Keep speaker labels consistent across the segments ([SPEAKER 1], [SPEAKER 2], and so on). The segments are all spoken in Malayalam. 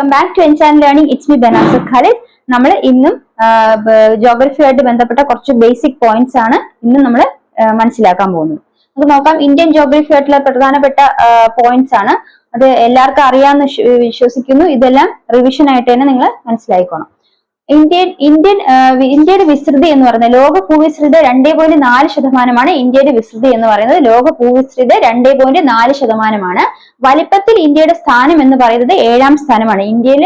[SPEAKER 1] Welcome back to enchant learning it's me Banas Khalid നമ്മൾ ഇന്നും ജോഗ്രഫിയുമായിട്ട് ബന്ധപ്പെട്ട കുറച്ച് ബേസിക് പോയിന്റ്സ് ആണ് ഇന്ന് നമ്മൾ മനസ്സിലാക്കാൻ പോകുന്നത്. നമുക്ക് നോക്കാം. ഇന്ത്യൻ ജോഗ്രഫിയായിട്ടുള്ള പ്രധാനപ്പെട്ട പോയിന്റ്സ് ആണ്. അത് എല്ലാവർക്കും അറിയാമെന്ന് വിശ്വസിക്കുന്നു. ഇതെല്ലാം റിവിഷൻ ആയിട്ട് തന്നെ നിങ്ങൾ മനസ്സിലായിക്കോണം. ഇന്ത്യൻ ഇന്ത്യൻ ഇന്ത്യയുടെ വിസ്തൃതി എന്ന് പറയുന്നത് ലോക ഭൂവിസ്തൃതി രണ്ടേ പോയിന്റ് നാല് ശതമാനമാണ് ഇന്ത്യയുടെ വിസ്തൃതി എന്ന് പറയുന്നത്. ലോക ഭൂവിസ്തൃതി രണ്ടേ പോയിന്റ് നാല് ശതമാനമാണ്. വലിപ്പത്തിൽ ഇന്ത്യയുടെ സ്ഥാനം എന്ന് പറയുന്നത് ഏഴാം സ്ഥാനമാണ്. ഇന്ത്യയിൽ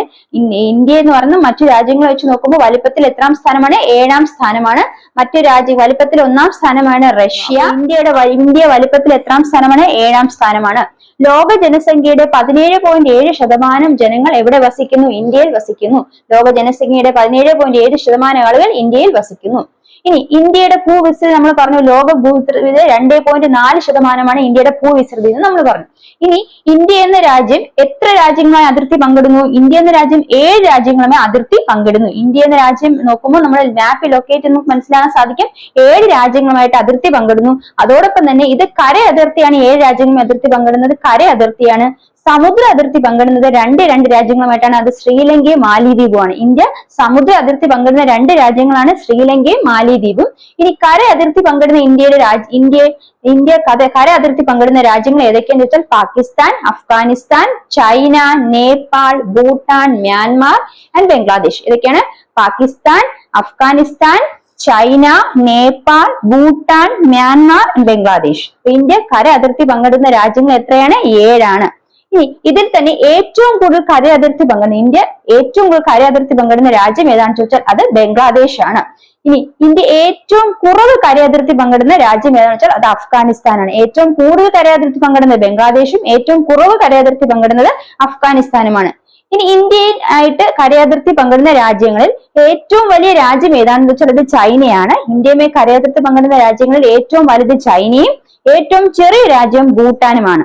[SPEAKER 1] ഇന്ത്യ എന്ന് പറയുന്നത് മറ്റു രാജ്യങ്ങളെ വെച്ച് നോക്കുമ്പോൾ വലിപ്പത്തിൽ എത്രാം സ്ഥാനമാണ്? ഏഴാം സ്ഥാനമാണ്. മറ്റു രാജ്യ വലിപ്പത്തിൽ ഒന്നാം സ്ഥാനമാണ് റഷ്യ. ഇന്ത്യയുടെ ഇന്ത്യ വലിപ്പത്തിൽ എത്രാം സ്ഥാനമാണ്? ഏഴാം സ്ഥാനമാണ്. ലോക ജനസംഖ്യയുടെ പതിനേഴ് പോയിന്റ് ഏഴ് ശതമാനം ജനങ്ങൾ എവിടെ വസിക്കുന്നു? ഇന്ത്യയിൽ വസിക്കുന്നു. ലോക ജനസംഖ്യയുടെ പതിനേഴ് പോയിന്റ് ഏഴ് ശതമാനം ആളുകൾ ഇന്ത്യയിൽ വസിക്കുന്നു. ഇനി ഇന്ത്യയുടെ ഭൂവിസ്തൃതി നമ്മൾ പറഞ്ഞു ലോക ഭൂവിസ്തൃതി രണ്ടേ പോയിന്റ് നാല് ശതമാനമാണ് ഇന്ത്യയുടെ ഭൂവിസ്തൃതി എന്ന് നമ്മൾ പറഞ്ഞു. ഇനി ഇന്ത്യ എന്ന രാജ്യം എത്ര രാജ്യങ്ങളുമായി അതിർത്തി പങ്കിടുന്നു? ഇന്ത്യ എന്ന രാജ്യം ഏഴ് രാജ്യങ്ങളുമായി അതിർത്തി പങ്കിടുന്നു. ഇന്ത്യ എന്ന രാജ്യം നോക്കുമ്പോൾ നമ്മൾ മാപ്പ് ലൊക്കേറ്റ് നമുക്ക് മനസ്സിലാക്കാൻ സാധിക്കും ഏഴ് രാജ്യങ്ങളുമായിട്ട് അതിർത്തി പങ്കിടുന്നു. അതോടൊപ്പം തന്നെ ഇത് കര അതിർത്തിയാണ്. ഏഴ് രാജ്യങ്ങളും അതിർത്തി പങ്കിടുന്നത് കര അതിർത്തിയാണ്. സമുദ്ര അതിർത്തി പങ്കിടുന്നത് രണ്ട് രണ്ട് രാജ്യങ്ങളുമായിട്ടാണ്. അത് ശ്രീലങ്കയും മാലിദ്വീപുമാണ്. ഇന്ത്യ സമുദ്ര അതിർത്തി പങ്കിടുന്ന രണ്ട് രാജ്യങ്ങളാണ് ശ്രീലങ്കയും മാലിദ്വീപും. ഇനി കര അതിർത്തി പങ്കിടുന്ന ഇന്ത്യയുടെ ഇന്ത്യ ഇന്ത്യ കഥ കര അതിർത്തി പങ്കിടുന്ന രാജ്യങ്ങൾ ഏതൊക്കെയാന്ന് വെച്ചാൽ Pakistan Afghanistan China Nepal Bhutan Myanmar and Bangladesh. ഇതൊക്കെയാണ് Pakistan Afghanistan China Nepal Bhutan Myanmar Bangladesh. India കര അതിർത്തി പങ്കിടുന്ന രാജ്യങ്ങൾ എത്രയാണ്? ഏഴാണ്. ഇനി ഇതിൽ തന്നെ ഏറ്റവും കൂടുതൽ കര അതിർത്തി പങ്കിടുന്ന ഇന്ത്യ ഏറ്റവും കൂടുതൽ കര അതിർത്തി പങ്കിടുന്ന രാജ്യം ഏതാണെന്ന് ചോദിച്ചാൽ അത് ബംഗ്ലാദേശ് ആണ് ഇനി ഇന്ത്യ ഏറ്റവും കുറവ് കര അതിർത്തി പങ്കിടുന്ന രാജ്യം ഏതാണെന്ന് വെച്ചാൽ അത് അഫ്ഗാനിസ്ഥാനാണ്. ഏറ്റവും കൂടുതൽ കര അതിർത്തി പങ്കിടുന്നത് ബംഗ്ലാദേശും ഏറ്റവും കുറവ് കര അതിർത്തി പങ്കിടുന്നത് അഫ്ഗാനിസ്ഥാനുമാണ്. ഇനി ഇന്ത്യയിൽ ആയിട്ട് കരയതിർത്തി പങ്കിടുന്ന രാജ്യങ്ങളിൽ ഏറ്റവും വലിയ രാജ്യം ഏതാണെന്ന് വെച്ചാൽ അത് ചൈനയാണ്. ഇന്ത്യയുമായി കരയതിർത്തി പങ്കിടുന്ന രാജ്യങ്ങളിൽ ഏറ്റവും വലുത് ചൈനയും ഏറ്റവും ചെറിയ രാജ്യം ഭൂട്ടാനുമാണ്.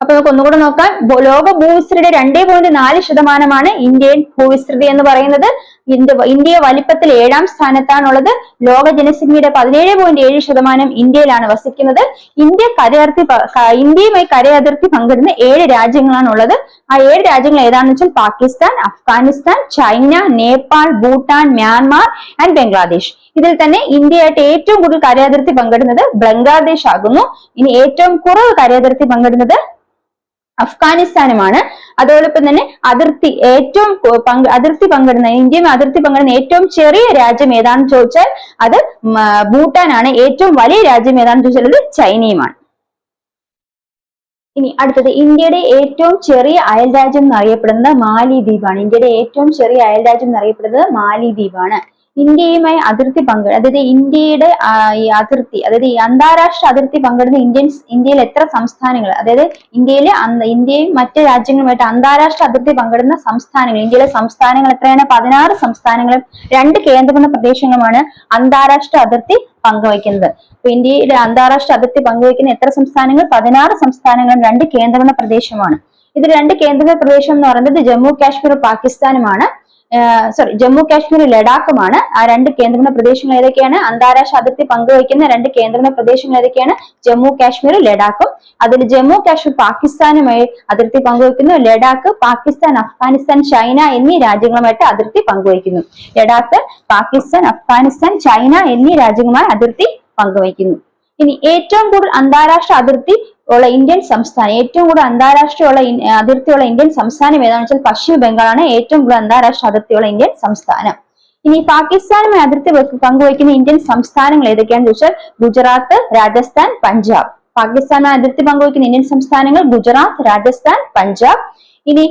[SPEAKER 1] അപ്പൊ നമുക്ക് ഒന്നുകൂടെ നോക്കാം. ലോക ഭൂവിസ്തൃതിയുടെ രണ്ടേ പോയിന്റ് നാല് ശതമാനമാണ് ഇന്ത്യൻ ഭൂവിസ്തൃതി എന്ന് പറയുന്നത്. ഇന്ത്യ വലിപ്പത്തിൽ ഏഴാം സ്ഥാനത്താണുള്ളത്. ലോക ജനസംഖ്യയുടെ പതിനേഴ് പോയിന്റ് ഏഴ് ശതമാനം ഇന്ത്യയിലാണ് വസിക്കുന്നത്. ഇന്ത്യ കരയർത്തി ഇന്ത്യയുമായി കരയതിർത്തി പങ്കിടുന്ന ഏഴ് രാജ്യങ്ങളാണ് ഉള്ളത് ആ ഏഴ് രാജ്യങ്ങൾ ഏതാണെന്ന് വെച്ചാൽ Pakistan Afghanistan China Nepal Bhutan Myanmar and Bangladesh. ഇതിൽ തന്നെ ഇന്ത്യയായിട്ട് ഏറ്റവും കൂടുതൽ കരയതിർത്തി പങ്കിടുന്നത് ബംഗ്ലാദേശ് ആകുന്നു ഇനി ഏറ്റവും കുറവ് കരയതിർത്തി പങ്കിടുന്നത് അഫ്ഗാനിസ്ഥാനുമാണ്. അതോടൊപ്പം തന്നെ അതിർത്തി ഏറ്റവും പങ്ക് അതിർത്തി പങ്കിടുന്ന ഇന്ത്യയും അതിർത്തി പങ്കിടുന്ന ഏറ്റവും ചെറിയ രാജ്യം ഏതാണെന്ന് ചോദിച്ചാൽ അത് ഭൂട്ടാനാണ്. ഏറ്റവും വലിയ രാജ്യം ഏതാണെന്ന് ചോദിച്ചാൽ അത് ചൈനയുമാണ്. ഇനി അടുത്തത് ഇന്ത്യയുടെ ഏറ്റവും ചെറിയ അയൽ രാജ്യം എന്നറിയപ്പെടുന്നത് മാലിദ്വീപാണ്. ഇന്ത്യയുടെ ഏറ്റവും ചെറിയ അയൽ രാജ്യം എന്നറിയപ്പെടുന്നത് മാലിദ്വീപാണ്. ഇന്ത്യയുമായി അതിർത്തി പങ്ക് അതായത് ഇന്ത്യയുടെ ഈ അതിർത്തി അതായത് ഈ അന്താരാഷ്ട്ര അതിർത്തി പങ്കിടുന്ന ഇന്ത്യൻ ഇന്ത്യയിൽ എത്ര സംസ്ഥാനങ്ങൾ അതായത് ഇന്ത്യയിലെ ഇന്ത്യയും മറ്റ് രാജ്യങ്ങളുമായിട്ട് അന്താരാഷ്ട്ര അതിർത്തി പങ്കിടുന്ന സംസ്ഥാനങ്ങൾ ഇന്ത്യയിലെ സംസ്ഥാനങ്ങൾ എത്രയാണ്? പതിനാറ് സംസ്ഥാനങ്ങളും രണ്ട് കേന്ദ്രഭരണ പ്രദേശങ്ങളുമാണ് അന്താരാഷ്ട്ര അതിർത്തി പങ്കുവയ്ക്കുന്നത്. അപ്പൊ ഇന്ത്യയിലെ അന്താരാഷ്ട്ര അതിർത്തി പങ്കുവയ്ക്കുന്ന എത്ര സംസ്ഥാനങ്ങൾ? പതിനാറ് സംസ്ഥാനങ്ങളും രണ്ട് കേന്ദ്രഭരണ പ്രദേശമാണ്. ഇത് രണ്ട് കേന്ദ്രഭരണ പ്രദേശം എന്ന് പറയുന്നത് ജമ്മു കാശ്മീർ പാകിസ്ഥാനുമാണ്. സോറി ജമ്മു കാശ്മീർ ലഡാക്കുമാണ്. ആ രണ്ട് കേന്ദ്രഭരണ പ്രദേശങ്ങൾ ഏതൊക്കെയാണ്? അന്താരാഷ്ട്ര അതിർത്തി പങ്കുവയ്ക്കുന്ന രണ്ട് കേന്ദ്രഭരണ പ്രദേശങ്ങൾ ഏതൊക്കെയാണ്? ജമ്മു കാശ്മീർ ലഡാക്കും. അതിൽ ജമ്മു കാശ്മീർ പാകിസ്ഥാനുമായി അതിർത്തി പങ്കുവയ്ക്കുന്നു. ലഡാക്ക് പാകിസ്ഥാൻ അഫ്ഗാനിസ്ഥാൻ ചൈന എന്നീ രാജ്യങ്ങളുമായിട്ട് അതിർത്തി പങ്കുവയ്ക്കുന്നു. ലഡാക്ക് പാകിസ്ഥാൻ അഫ്ഗാനിസ്ഥാൻ ചൈന എന്നീ രാജ്യങ്ങളുമായി അതിർത്തി പങ്കുവയ്ക്കുന്നു. ഇനി ഏറ്റവും കൂടുതൽ അന്താരാഷ്ട്ര അതിർത്തി ഉള്ള ഇന്ത്യൻ സംസ്ഥാനം ഏറ്റവും കൂടുതൽ അന്താരാഷ്ട്രയുള്ള അതിർത്തിയുള്ള ഇന്ത്യൻ സംസ്ഥാനം ഏതാണെന്ന് വെച്ചാൽ പശ്ചിമ ബംഗാളാണ് ഏറ്റവും കൂടുതൽ അന്താരാഷ്ട്ര അതിർത്തിയുള്ള ഇന്ത്യൻ സംസ്ഥാനം. ഇനി പാകിസ്ഥാനുമായി അതിർത്തി പങ്കുവയ്ക്കുന്ന ഇന്ത്യൻ സംസ്ഥാനങ്ങൾ ഏതൊക്കെയാണെന്ന് ചോദിച്ചാൽ ഗുജറാത്ത് രാജസ്ഥാൻ പഞ്ചാബ്. പാകിസ്ഥാനുമായി അതിർത്തി പങ്കുവയ്ക്കുന്ന ഇന്ത്യൻ സംസ്ഥാനങ്ങൾ ഗുജറാത്ത് രാജസ്ഥാൻ പഞ്ചാബ്. ഇനി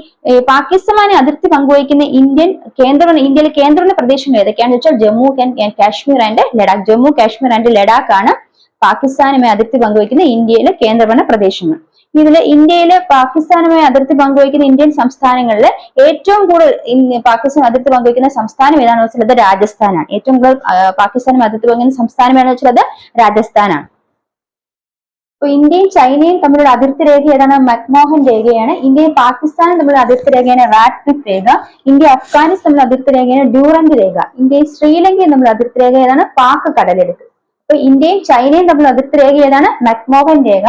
[SPEAKER 1] പാകിസ്ഥാനെ അതിർത്തി പങ്കുവയ്ക്കുന്ന ഇന്ത്യൻ കേന്ദ്ര ഇന്ത്യയിലെ കേന്ദ്രഭരണ പ്രദേശങ്ങൾ ഏതൊക്കെയാണെന്ന് വെച്ചാൽ Jammu and Kashmir and Ladakh. Jammu Kashmir and Ladakh ആണ് പാകിസ്ഥാനുമായി അതിർത്തി പങ്കുവയ്ക്കുന്ന ഇന്ത്യയിലെ കേന്ദ്രഭരണ പ്രദേശങ്ങൾ. ഇതിൽ ഇന്ത്യയിലെ പാകിസ്ഥാനുമായി അതിർത്തി പങ്കുവയ്ക്കുന്ന ഇന്ത്യൻ സംസ്ഥാനങ്ങളിൽ ഏറ്റവും കൂടുതൽ പാകിസ്ഥാൻ അതിർത്തി പങ്കുവയ്ക്കുന്ന സംസ്ഥാനം ഏതാണെന്ന് വെച്ചാൽ അത് രാജസ്ഥാനാണ്. ഏറ്റവും കൂടുതൽ പാകിസ്ഥാനുമായി അതിർത്തി പങ്കുവയ്ക്കുന്ന സംസ്ഥാനം ഏതാണെന്ന് വെച്ചാൽ അത് രാജസ്ഥാനാണ്. ഇപ്പൊ ഇന്ത്യയും ചൈനയും തമ്മിലുള്ള അതിർത്തി രേഖ ഏതാണ്? മക്മോഹൻ രേഖയാണ്. ഇന്ത്യയും പാകിസ്ഥാനും തമ്മിലുള്ള അതിർത്തി രേഖയാണ് റാഡ്ക്ലിഫ് രേഖ. ഇന്ത്യ അഫ്ഗാനിസ്ഥാൻ അതിർത്തി രേഖയാണ് ഡ്യൂറന്റ് രേഖ. ഇന്ത്യയും ശ്രീലങ്കയും തമ്മിലുള്ള അതിർത്തി രേഖ ഏതാണ്? പാക് കടലെടുക്ക് അപ്പൊ ഇന്ത്യയും ചൈനയും തമ്മിൽ അതിർത്തി രേഖ ഏതാണ്? മക്മോഹൻ രേഖ.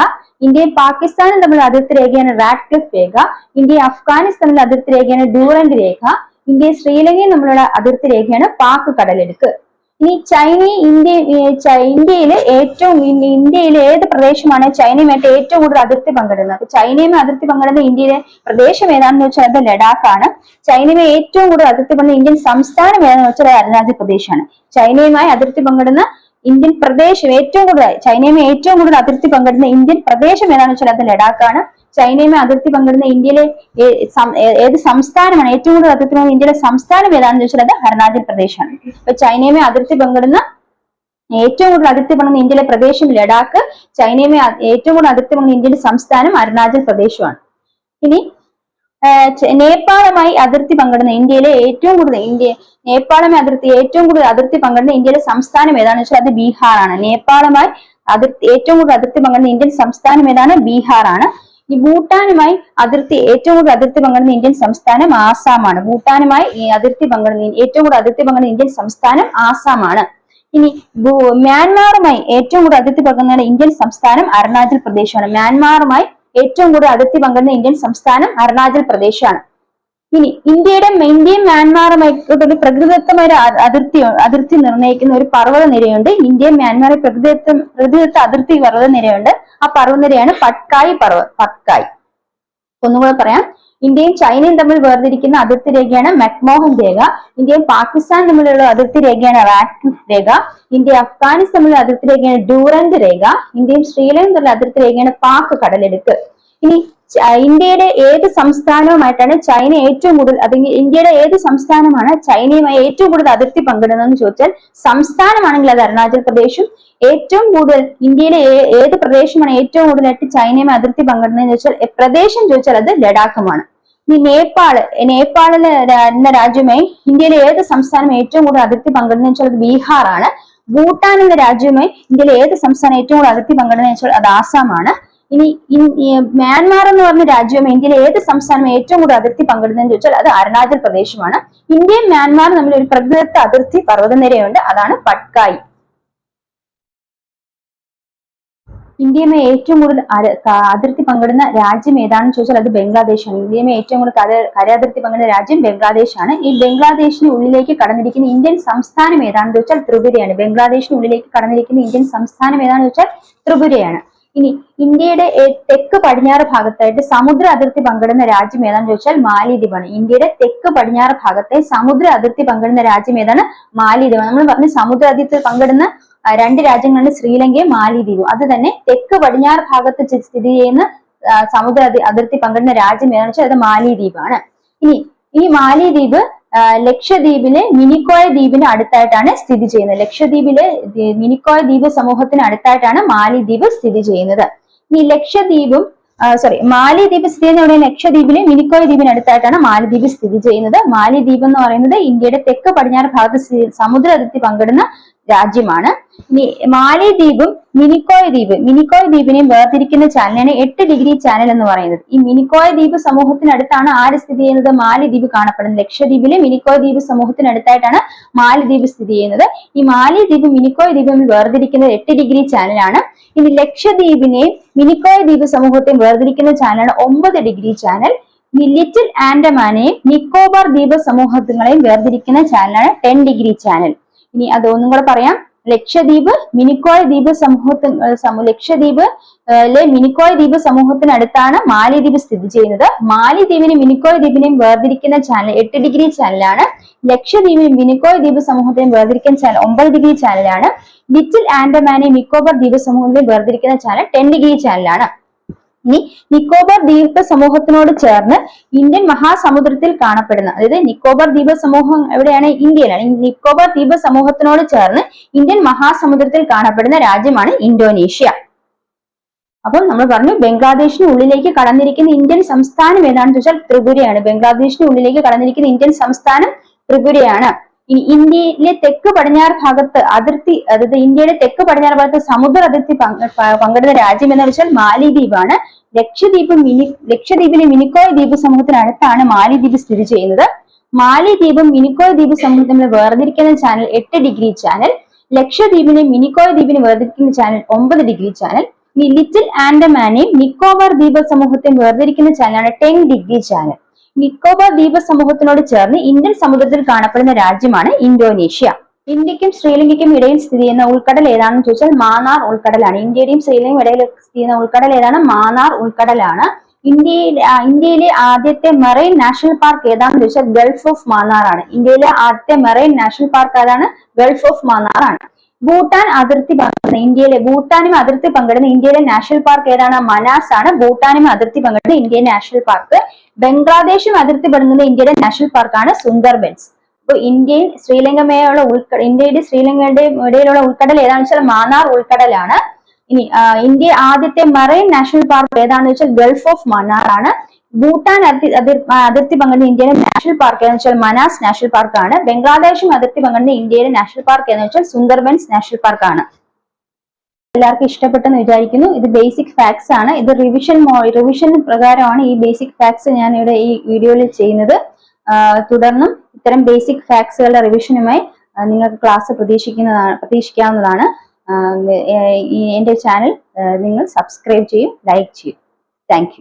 [SPEAKER 1] ഇന്ത്യയും പാകിസ്ഥാനും തമ്മിൽ അതിർത്തി രേഖയാണ് റാഡ്ക്ലിഫ് രേഖ. ഇന്ത്യയും അഫ്ഗാനിസ്ഥാനിലെ അതിർത്തി രേഖയാണ് ഡ്യൂറന്റ് രേഖ. ഇന്ത്യയും ശ്രീലങ്കയും തമ്മിലുള്ള അതിർത്തി രേഖയാണ് പാക് കടലെടുക്ക്. ഇനി ചൈനയും ഇന്ത്യ ഇന്ത്യയിലെ ഏറ്റവും ഇന്ത്യയിലെ ഏത് പ്രദേശമാണ് ചൈനയുമായിട്ട് ഏറ്റവും കൂടുതൽ അതിർത്തി പങ്കിടുന്നത്? ചൈനയുമായി അതിർത്തി പങ്കിടുന്ന ഇന്ത്യയിലെ പ്രദേശം ഏതാണെന്ന് വെച്ചാൽ അത് ലഡാക്കാണ്. ചൈനയുമായി ഏറ്റവും കൂടുതൽ അതിർത്തി പങ്കിടുന്ന ഇന്ത്യൻ സംസ്ഥാനം ഏതാണെന്ന് വെച്ചാൽ അരുണാചൽ പ്രദേശാണ്. ചൈനയുമായി അതിർത്തി പങ്കിടുന്ന ഇന്ത്യൻ പ്രദേശം ഏറ്റവും കൂടുതൽ ചൈനയുമായി ഏറ്റവും കൂടുതൽ അതിർത്തി പങ്കിടുന്ന ഇന്ത്യൻ പ്രദേശം ഏതാണെന്ന് വെച്ചാൽ അത് ലഡാക്കാണ്. ചൈനയുമായി അതിർത്തി പങ്കിടുന്ന ഇന്ത്യയിലെ ഏത് സംസ്ഥാനമാണ് ഏറ്റവും കൂടുതൽ അതിർത്തി പങ്കിടുന്ന ഇന്ത്യയിലെ സംസ്ഥാനം ഏതാണെന്ന് ചോദിച്ചാൽ അത് അരുണാചൽ പ്രദേശാണ്. അപ്പൊ ചൈനയുമായി അതിർത്തി പങ്കിടുന്ന ഏറ്റവും കൂടുതൽ അതിർത്തി പങ്കിടുന്ന ഇന്ത്യയിലെ പ്രദേശം ലഡാക്ക് ചൈനയുമായി ഏറ്റവും കൂടുതൽ അതിർത്തി പങ്കിടുന്ന ഇന്ത്യയിലെ സംസ്ഥാനം അരുണാചൽ പ്രദേശമാണ്. ഇനി നേപ്പാളുമായി അതിർത്തി പങ്കിടുന്ന ഇന്ത്യയിലെ ഏറ്റവും കൂടുതൽ ഇന്ത്യ നേപ്പാളുമായി അതിർത്തി ഏറ്റവും കൂടുതൽ അതിർത്തി പങ്കിടുന്ന ഇന്ത്യയിലെ സംസ്ഥാനം ഏതാണെന്ന് വെച്ചാൽ അത് ആണ് നേപ്പാളുമായി അതിർത്തി ഏറ്റവും കൂടുതൽ അതിർത്തി പങ്കിടുന്ന ഇന്ത്യൻ സംസ്ഥാനം ഏതാണ്? ബീഹാറാണ്. ഈ ഭൂട്ടാനുമായി അതിർത്തി ഏറ്റവും കൂടുതൽ അതിർത്തി പങ്കിടുന്ന ഇന്ത്യൻ സംസ്ഥാനം ആസാമാണ്. ഭൂട്ടാനുമായി ഈ അതിർത്തി പങ്കിടുന്ന ഏറ്റവും കൂടുതൽ അതിർത്തി പങ്കിടുന്ന ഇന്ത്യൻ സംസ്ഥാനം ആസാമാണ്. ഇനി മ്യാൻമാറുമായി ഏറ്റവും കൂടുതൽ അതിർത്തി പങ്കിടുന്ന ഇന്ത്യൻ സംസ്ഥാനം അരുണാചൽ പ്രദേശാണ്. മ്യാൻമാറുമായി ഏറ്റവും കൂടുതൽ അതിർത്തി പങ്കിടുന്ന ഇന്ത്യൻ സംസ്ഥാനം അരുണാചൽ പ്രദേശാണ്. ഇനി ഇന്ത്യയുടെ ഇന്ത്യയും മ്യാൻമാറുമായിട്ട് ഒരു പ്രകൃതിദത്തമായ ഒരു അതിർത്തി അതിർത്തി നിർണയിക്കുന്ന ഒരു പർവത നിരയുണ്ട്. ഇന്ത്യയും മ്യാൻമാറും പ്രകൃതിദത്ത പ്രകൃതിദത്ത അതിർത്തി പർവത നിരയുണ്ട്. ആ പർവതനിരയാണ് പട്കായി പർവ പട്കായ്. ഒന്നുകൂടെ പറയാം. ഇന്ത്യയും ചൈനയും തമ്മിൽ വേർതിരിക്കുന്ന അതിർത്തി രേഖയാണ് മക്മോഹൻ രേഖ. ഇന്ത്യയും പാകിസ്ഥാൻ തമ്മിലുള്ള അതിർത്തി രേഖയാണ് റാക്കിഫ് രേഖ. ഇന്ത്യ അഫ്ഗാനിസ്ഥാൻ തമ്മിലുള്ള അതിർത്തി രേഖയാണ് ഡ്യൂറന്റ് രേഖ. ഇന്ത്യയും ശ്രീലങ്കയും തമ്മിലുള്ള അതിർത്തി രേഖയാണ് പാക് കടലെടുക്ക്. ഇനി ഇന്ത്യയുടെ ഏത് സംസ്ഥാനവുമായിട്ടാണ് ചൈന ഏറ്റവും കൂടുതൽ അല്ലെങ്കിൽ ഇന്ത്യയുടെ ഏത് സംസ്ഥാനമാണ് ചൈനയുമായി ഏറ്റവും കൂടുതൽ അതിർത്തി പങ്കിടുന്നതെന്ന് ചോദിച്ചാൽ സംസ്ഥാനമാണെങ്കിൽ അത് അരുണാചൽ പ്രദേശും ഏറ്റവും കൂടുതൽ ഇന്ത്യയിലെ ഏത് പ്രദേശമാണ് ഏറ്റവും കൂടുതലായിട്ട് ചൈനയുമായി അതിർത്തി പങ്കിടുന്നതെന്ന് ചോദിച്ചാൽ പ്രദേശം ചോദിച്ചാൽ അത് ലഡാക്കുമാണ്. ഇനി നേപ്പാൾ നേപ്പാളിലെ എന്ന രാജ്യമായി ഇന്ത്യയിലെ ഏത് സംസ്ഥാനം ഏറ്റവും കൂടുതൽ അതിർത്തി പങ്കിടുന്നതെന്ന് വെച്ചാൽ അത് ബീഹാറാണ്. ഭൂട്ടാൻ എന്ന രാജ്യവുമായി ഇന്ത്യയിലെ ഏത് സംസ്ഥാനം ഏറ്റവും കൂടുതൽ അതിർത്തി പങ്കിടുന്നതെന്ന് വെച്ചാൽ അത് ആസാമാണ്. ഇനി മ്യാൻമാർ എന്ന് പറഞ്ഞ രാജ്യമേ ഇന്ത്യയിലെ ഏത് സംസ്ഥാനം ഏറ്റവും കൂടുതൽ അതിർത്തി പങ്കിടുന്നതെന്ന് ചോദിച്ചാൽ അത് അരുണാചൽ പ്രദേശുമാണ്. ഇന്ത്യയും മ്യാൻമാറും തമ്മിൽ ഒരു പ്രകൃതിദത്ത അതിർത്തി പർവതനിരയുണ്ട്. അതാണ് പട്കായി. ഇന്ത്യയുമായി ഏറ്റവും കൂടുതൽ അതിർത്തി പങ്കിടുന്ന രാജ്യം ഏതാണെന്ന് ചോദിച്ചാൽ അത് ബംഗ്ലാദേശാണ്. ഇന്ത്യയുമായി ഏറ്റവും കൂടുതൽ കര- കരയതിർത്തി പങ്കിടുന്ന രാജ്യം ബംഗ്ലാദേശാണ്. ഈ ബംഗ്ലാദേശിന് ഉള്ളിലേക്ക് കടന്നിരിക്കുന്ന ഇന്ത്യൻ സംസ്ഥാനം ഏതാണെന്ന് ചോദിച്ചാൽ ത്രിപുരയാണ്. ബംഗ്ലാദേശിന് ഉള്ളിലേക്ക് കടന്നിരിക്കുന്ന ഇന്ത്യൻ സംസ്ഥാനം ഏതാണെന്ന് ചോദിച്ചാൽ ത്രിപുരയാണ്. ഇനി ഇന്ത്യയുടെ തെക്ക് പടിഞ്ഞാറ് ഭാഗത്തായിട്ട് സമുദ്ര അതിർത്തി പങ്കിടുന്ന രാജ്യം ഏതാണെന്ന് ചോദിച്ചാൽ മാലിദ്വീപാണ് ഇന്ത്യയുടെ തെക്ക് പടിഞ്ഞാറ് ഭാഗത്തെ സമുദ്ര അതിർത്തി പങ്കിടുന്ന രാജ്യം ഏതാണ്? മാലിദ്വീപ് നമ്മൾ പറഞ്ഞ സമുദ്ര അതിർത്തി പങ്കിടുന്ന രണ്ട് രാജ്യങ്ങളാണ് ശ്രീലങ്കയും മാലിദ്വീപും അത് തന്നെ തെക്ക് പടിഞ്ഞാറ് ഭാഗത്ത് സ്ഥിതി ചെയ്യുന്ന സമുദ്ര അതി- അതിർത്തി പങ്കിടുന്ന രാജ്യം ഏതാണെന്ന് വെച്ചാൽ അത് മാലിദ്വീപാണ് ഇനി ഈ മാലിദ്വീപ് ലക്ഷദ്വീപിലെ മിനിക്കോയ ദ്വീപിന് അടുത്തായിട്ടാണ് സ്ഥിതി ചെയ്യുന്നത്. ലക്ഷദ്വീപിലെ മിനിക്കോയ ദ്വീപ് സമൂഹത്തിന് അടുത്തായിട്ടാണ് മാലിദ്വീപ് സ്ഥിതി ചെയ്യുന്നത്. ഈ ലക്ഷദ്വീപും സോറി മാലിദ്വീപ് സ്ഥിതി ചെയ്യുന്ന പറയുന്നത് ലക്ഷദ്വീപിലെ മിനിക്കോയ ദ്വീപിന് അടുത്തായിട്ടാണ് മാലിദ്വീപ് സ്ഥിതി ചെയ്യുന്നത്. മാലിദ്വീപ് എന്ന് പറയുന്നത് ഇന്ത്യയുടെ തെക്ക് പടിഞ്ഞാറ് ഭാഗത്ത് സമുദ്ര അതിർത്തി പങ്കിടുന്ന രാജ്യമാണ്. ഇനി മാലിദ്വീപും മിനിക്കോയ് ദ്വീപ്. മിനിക്കോയ് ദ്വീപിനെയും വേർതിരിക്കുന്ന ചാനലാണ് എട്ട് ഡിഗ്രി ചാനൽ എന്ന് പറയുന്നത്. ഈ മിനിക്കോയ ദ്വീപ് സമൂഹത്തിനടുത്താണ് ആര് സ്ഥിതി ചെയ്യുന്നത്? മാലിദ്വീപ് കാണപ്പെടുന്നത് ലക്ഷദ്വീപിലെ മിനിക്കോയ ദ്വീപ് സമൂഹത്തിനടുത്തായിട്ടാണ് മാലിദ്വീപ് സ്ഥിതി ചെയ്യുന്നത്. ഈ മാലിദ്വീപ് മിനിക്കോയ ദ്വീപ് വേർതിരിക്കുന്നത് എട്ട് ഡിഗ്രി ചാനലാണ്. ഇനി ലക്ഷദ്വീപിനെയും മിനിക്കോയ ദ്വീപ് സമൂഹത്തെയും വേർതിരിക്കുന്ന ചാനലാണ് ഒമ്പത് ഡിഗ്രി ചാനൽ. ലിറ്റിൽ ആൻഡമാനെയും നിക്കോബാർ ദ്വീപ് സമൂഹങ്ങളെയും വേർതിരിക്കുന്ന ചാനലാണ് ടെൻ ഡിഗ്രി ചാനൽ. ഇനി അതൊന്നും കൂടെ പറയാം. ലക്ഷദ്വീപ് മിനിക്കോയ് ദ്വീപ് സമൂഹത്തിന് സമൂ- ലക്ഷദ്വീപ് ലെ മിനിക്കോയ് ദ്വീപ് സമൂഹത്തിനടുത്താണ് മാലിദ്വീപ് സ്ഥിതി ചെയ്യുന്നത്. മാലിദ്വീപിനും മിനിക്കോയ് ദ്വീപിനെയും വേർതിരിക്കുന്ന ചാനൽ എട്ട് ഡിഗ്രി ചാനലാണ് ലക്ഷദ്വീപിനും മിനിക്കോയ് ദ്വീപ് സമൂഹത്തെയും വേർതിരിക്കുന്ന ചാനൽ ഒമ്പത് ഡിഗ്രി ചാനലാണ് ലിറ്റിൽ ആൻഡമാനെയും മിക്കോബർ ദ്വീപ് സമൂഹത്തെയും വേർതിരിക്കുന്ന ചാനൽ ടെൻ ഡിഗ്രി ചാനലാണ് ഇനി നിക്കോബാർ ദ്വീപ സമൂഹത്തിനോട് ചേർന്ന് ഇന്ത്യൻ മഹാസമുദ്രത്തിൽ കാണപ്പെടുന്ന അതായത് നിക്കോബാർ ദ്വീപ സമൂഹം എവിടെയാണ്? ഇന്ത്യയിലാണ്. നിക്കോബാർ ദ്വീപ സമൂഹത്തിനോട് ചേർന്ന് ഇന്ത്യൻ മഹാസമുദ്രത്തിൽ കാണപ്പെടുന്ന രാജ്യമാണ് ഇന്തോനേഷ്യ. അപ്പം നമ്മൾ പറഞ്ഞു ബംഗ്ലാദേശിന് ഉള്ളിലേക്ക് കടന്നിരിക്കുന്ന ഇന്ത്യൻ സംസ്ഥാനം ഏതാണെന്ന് ചോദിച്ചാൽ ത്രിപുരയാണ്. ബംഗ്ലാദേശിന് ഉള്ളിലേക്ക് കടന്നിരിക്കുന്ന ഇന്ത്യൻ സംസ്ഥാനം ത്രിപുരയാണ്. ഇനി ഇന്ത്യയിലെ തെക്ക് പടിഞ്ഞാറ് ഭാഗത്ത് അതിർത്തി അതായത് ഇന്ത്യയുടെ തെക്ക് പടിഞ്ഞാറ് ഭാഗത്ത് സമുദ്ര അതിർത്തി പങ്കിടുന്ന രാജ്യം എന്ന് വെച്ചാൽ മാലിദ്വീപാണ്. ലക്ഷദ്വീപ് മിനി ലക്ഷദ്വീപിലെ മിനിക്കോയ് ദ്വീപ് സമൂഹത്തിനടുത്താണ് മാലിദ്വീപ് സ്ഥിതി ചെയ്യുന്നത്. മാലിദ്വീപും മിനിക്കോയ് ദ്വീപ് സമൂഹം തമ്മിൽ വേർതിരിക്കുന്ന ചാനൽ എട്ട് ഡിഗ്രി ചാനൽ ലക്ഷദ്വീപിനെ മിനിക്കോയ് ദ്വീപിനെ വേർതിരിക്കുന്ന ചാനൽ ഒമ്പത് ഡിഗ്രി ചാനൽ ലിറ്റിൽ ആൻഡമാനെയും നിക്കോബാർ ദ്വീപ സമൂഹത്തെയും വേർതിരിക്കുന്ന ചാനലാണ് ടെൻ ഡിഗ്രി ചാനൽ നിക്കോബാർ ദ്വീപ സമൂഹത്തിനോട് ചേർന്ന് ഇന്ത്യൻ സമുദ്രത്തിൽ കാണപ്പെടുന്ന രാജ്യമാണ് ഇന്തോനേഷ്യ. ഇന്ത്യക്കും ശ്രീലങ്കയ്ക്കും ഇടയിൽ സ്ഥിതി ചെയ്യുന്ന ഉൾക്കടൽ ഏതാണെന്ന് ചോദിച്ചാൽ മാന്നാർ ഉൾക്കടലാണ്. ഇന്ത്യയുടെയും ശ്രീലങ്കയും ഇടയിൽ സ്ഥിതി ചെയ്യുന്ന ഉൾക്കടൽ ഏതാണ്? മാന്നാർ ഉൾക്കടലാണ്. ഇന്ത്യയിൽ ഇന്ത്യയിലെ ആദ്യത്തെ മെറൈൻ നാഷണൽ പാർക്ക് ഏതാണെന്ന് ചോദിച്ചാൽ ഗൾഫ് ഓഫ് മാന്നാർ ആണ്. ഇന്ത്യയിലെ ആദ്യത്തെ മെറൈൻ നാഷണൽ പാർക്ക് ഏതാണ് ഗൾഫ് ഓഫ് മാന്നാർ ആണ്. ഭൂട്ടാൻ അതിർത്തി പങ്കിടുന്ന ഇന്ത്യയിലെ ഭൂട്ടാനും അതിർത്തി പങ്കിടുന്ന ഇന്ത്യയിലെ നാഷണൽ പാർക്ക് ഏതാണ്? മനാസ് ആണ്. ഭൂട്ടാനും അതിർത്തി പങ്കിടുന്ന ഇന്ത്യയിലെ നാഷണൽ പാർക്ക് ബംഗ്ലാദേശും അതിർത്തി പങ്കിടുന്ന ഇന്ത്യയുടെ നാഷണൽ പാർക്കാണ് സുന്ദർബൻസ്. അപ്പൊ ഇന്ത്യയിൽ ശ്രീലങ്കമേയുള്ള ഉൾക്കട ഇന്ത്യയുടെ ശ്രീലങ്കയുടെയും ഇടയിലുള്ള ഉൾക്കടൽ ഏതാണെന്ന് വെച്ചാൽ മാന്നാർ ഉൾക്കടലാണ്. ഇനി ഇന്ത്യ ആദ്യത്തെ മറൈൻ നാഷണൽ പാർക്ക് ഏതാണെന്ന് വെച്ചാൽ ഗൾഫ് ഓഫ് മന്നാർ ആണ് ഭൂട്ടാൻ അതിർത്തി അതിർ- അതിർത്തി പങ്കിടുന്ന ഇന്ത്യയിലെ നാഷണൽ പാർക്ക് എന്ന് വെച്ചാൽ മനാസ് നാഷണൽ പാർക്ക് ആണ് ബംഗ്ലാദേശും അതിർത്തി പങ്കിടുന്ന ഇന്ത്യയിലെ നാഷണൽ പാർക്ക് എന്ന് വെച്ചാൽ സുന്ദർബൻസ് നാഷണൽ പാർക്ക് ആണ് എല്ലാവർക്കും ഇഷ്ടപ്പെട്ടെന്ന് വിചാരിക്കുന്നു. ഇത് ബേസിക് ഫാക്ട്സ് ആണ്. ഇത് റിവിഷൻ റിവിഷൻ പ്രകാരമാണ് ഈ ബേസിക് ഫാക്ട്സ് ഞാൻ ഇവിടെ ഈ വീഡിയോയിൽ ചെയ്യുന്നത്. തുടർന്നും ഇത്തരം ബേസിക് ഫാക്ട്സുകളുടെ റിവിഷനുമായി നിങ്ങൾക്ക് ക്ലാസ് പ്രതീക്ഷിക്കുന്നതാണ് പ്രതീക്ഷിക്കാവുന്നതാണ്. എന്റെ ചാനൽ നിങ്ങൾ സബ്സ്ക്രൈബ് ചെയ്യും ലൈക്ക് ചെയ്യും. താങ്ക്